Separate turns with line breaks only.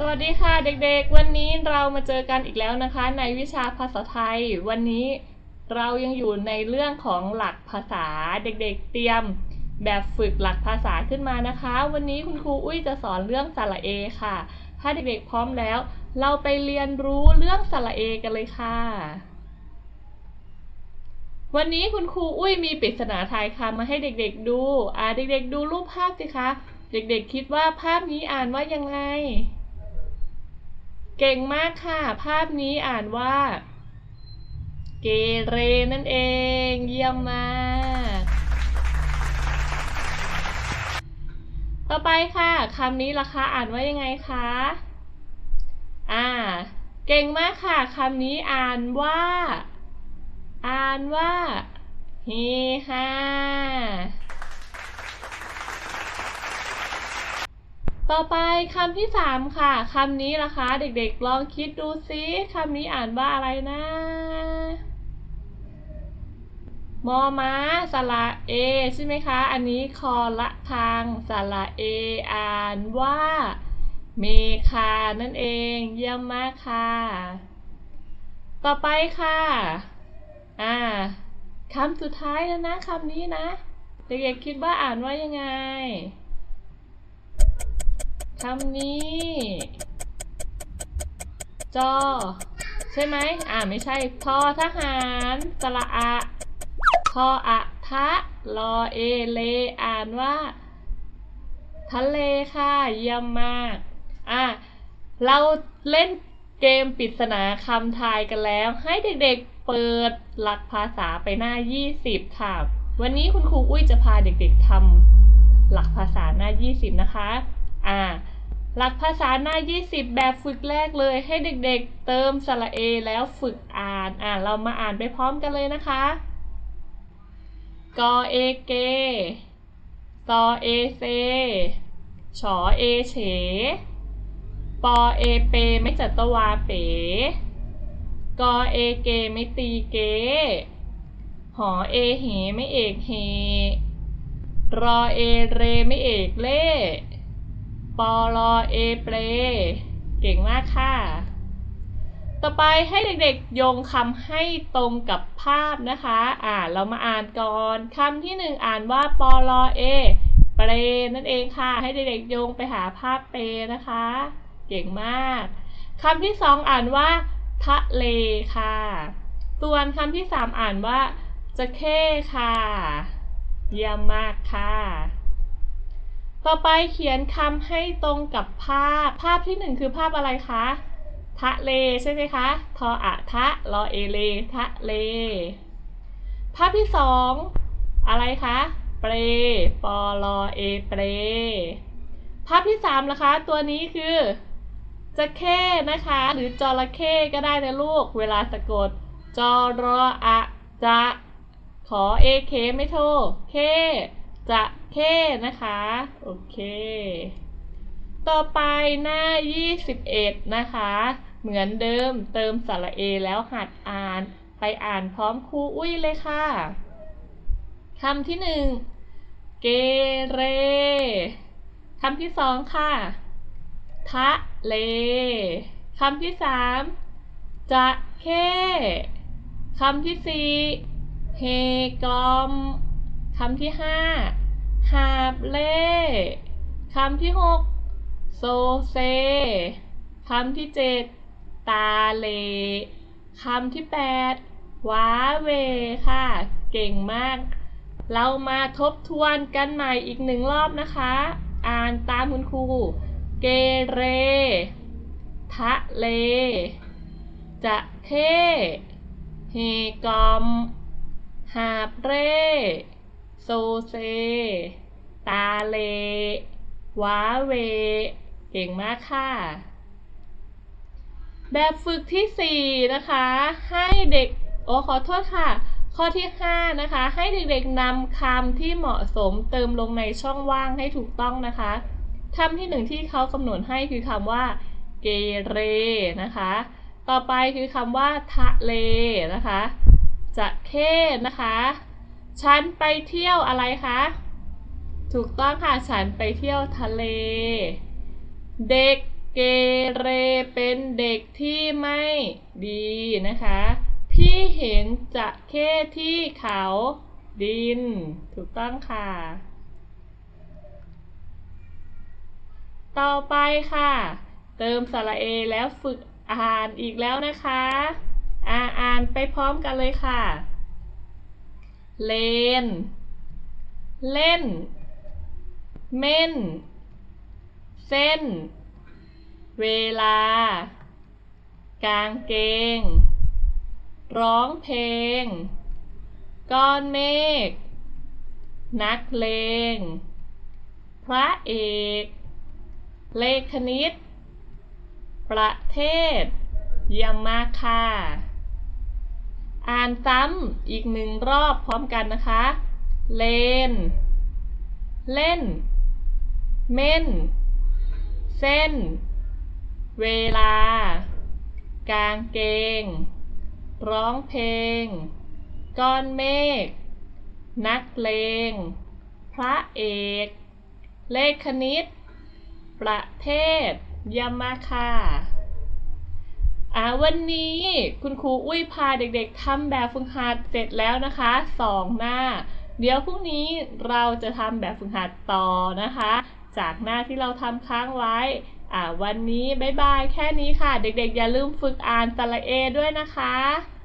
สวัสดีค่ะเด็กๆ วันนี้เรามาเจอกันอีกแล้วนะคะ ในวิชาภาษาไทย วันนี้เรายังอยู่ในเรื่องของหลักภาษาเด็กๆ เตรียมแบบฝึกหลักภาษาขึ้นมานะคะ วันนี้คุณครูอุ้ยจะสอนเรื่องสระเอค่ะ ถ้าเด็กๆพร้อมแล้ว เราไปเรียนรู้เรื่องสระเอกันเลยค่ะ วันนี้คุณครูอุ้ยมีปริศนาไทยคำมาให้เด็กๆดู อ่าเด็กๆ ดูรูปภาพสิคะ เด็กๆ คิดว่าภาพนี้อ่านว่ายังไง เก่งมากค่ะ ภาพนี้อ่านว่า เกเรนั่นเอง เยี่ยมมาก ต่อไปค่ะคำนี้ล่ะคะอ่านว่ายังไงคะ อ่า เก่งมากค่ะคำนี้อ่านว่า อ่านว่าเฮฮา ต่อไปคำที่สามค่ะคำนี้ล่ะคะ เด็กๆลองคิดดูซิคำนี้อ่านว่าอะไรนะมอม้าสระเอใช่ไหมคะ อันนี้คอละคางสระเออ่านว่าเมคานั่นเองเยี่ยมมากค่ะ ต่อไปค่ะอ่าคำสุดท้ายแล้วนะคำนี้นะ เด็กๆคิดว่าอ่านว่ายังไง คำนี้ จอ ใช่ไหม อ่าไม่ใช่ทอทหารสระอะทออะทะรอเอเล อ่านว่า ทะเลค่ะ เยี่ยมมาก อะ เราเล่นเกมปริศนาคำทายกันแล้ว ให้เด็กๆเปิดหลักภาษาไปหน้า 20 ค่ะ วันนี้คุณครูอุ้ยจะพาเด็กๆทำหลักภาษาหน้า 20 นะคะ อ่าหลักภาษาหน้า 20 แบบฝึกแรกเลยให้เด็กๆ เติมสระเอแล้วฝึกอ่าน อ่าเรามาอ่านไปพร้อมกันเลยนะคะ กอเอเกซอเอเซชอเอเฉ ปอเอเป ไม่จัตวาเป๋กอเอเกไม่ตีเก หอเอเหไม่เอกเฮ รอเอเรไม่เอกเล่ ปอลอเอเปรเก่งมากค่ะ ต่อไปให้เด็กๆโยงคำให้ตรงกับภาพนะคะ อ่าเรามาอ่านก่อนคำที่หนึ่งอ่านว่าปอลอเอเปรนั่นเองค่ะ ให้เด็กๆโยงไปหาภาพเปรนะคะ เก่งมากคำที่สองอ่านว่าทะเลค่ะ ส่วนคำที่สามอ่านว่าจะเข้ค่ะ เยี่ยมมากค่ะ ต่อไปเขียนคำให้ตรงกับภาพ ภาพที่หนึ่งคือภาพอะไรคะ ทะเลใช่ไหมคะ ทออะทะรอเอเล ทะเล ภาพที่สองอะไรคะ เปรปอลอเอเปร ภาพที่สามนะคะ ตัวนี้คือจะเข้นะคะ หรือจระเข้ก็ได้นะลูก เวลาสะกด จอรออะจะขอเอเคไม่โทษเค จะเคนะคะ โอเค ต่อไปหน้า 21 นะคะ เหมือนเดิมเติมสระเอแล้วหัดอ่าน ไปอ่านพร้อมครูอุ้ยเลยค่ะคำที่หนึ่งเกเรคำที่สองค่ะ ทะเล คำที่สามจะเข้คำที่สี่เฮกลอม คำที่ห้าหาบเล่คำที่หกโซเซ คำที่เจ็ดตาเลคำที่แปดว้าเวค่ะ เก่งมาก เรามาทบทวนกันใหม่อีกหนึ่งรอบนะคะ อ่านตามคุณครู เกเร ทะเล จะเข้เฮกอม หาบเร่ โซเซ ตาเลว้าเว เก่งมากค่ะ แบบฝึกที่ 4 นะคะ ให้เด็ก โอ้ขอโทษค่ะ ข้อที่ 5 นะคะ ให้เด็กๆนำคำที่เหมาะสมเติมลงในช่องว่างให้ถูกต้องนะคะคำที่หนึ่งที่เขากำหนดให้คือคำว่าเกเรนะคะ ต่อไปคือคำว่าทะเลนะคะจะเข้นะคะ ฉันไปเที่ยวอะไรคะ ถูกต้องค่ะ ฉันไปเที่ยวทะเล เด็กเกเรเป็นเด็กที่ไม่ดีนะคะ พี่เห็นจะเข้ที่เขาดิน ถูกต้องค่ะ ต่อไปค่ะ เติมสระเอแล้วฝึกอ่านอีกแล้วนะคะ อ่าอ่านไปพร้อมกันเลยค่ะ เลน เล่น เม่น เส้น เวลา กางเกง ร้องเพลง ก้อนเมฆ นักเลง พระเอก เลขคณิต ประเทศยี่ยมมาค่ะ อ่านซ้ำอีกหนึ่งรอบพร้อมกันนะคะ เลน เล่น เม่น เส้น เวลา กางเกง ร้องเพลง ก้อนเมฆ นักเลง พระเอก เลขคณิต ประเทศยี่ยมมากค่ะ อ่าวันนี้คุณครูอุ้ยพาเด็กๆทำแบบฝึกหัดเสร็จแล้วนะคะสองหน้า เดี๋ยวพรุ่งนี้เราจะทำแบบฝึกหัดต่อนะคะ จากหน้าที่เราทำค้างไว้อ่าวันนี้บ๊ายบายแค่นี้ค่ะ เด็กๆ อย่าลืมฝึกอ่านสระเอด้วยนะคะ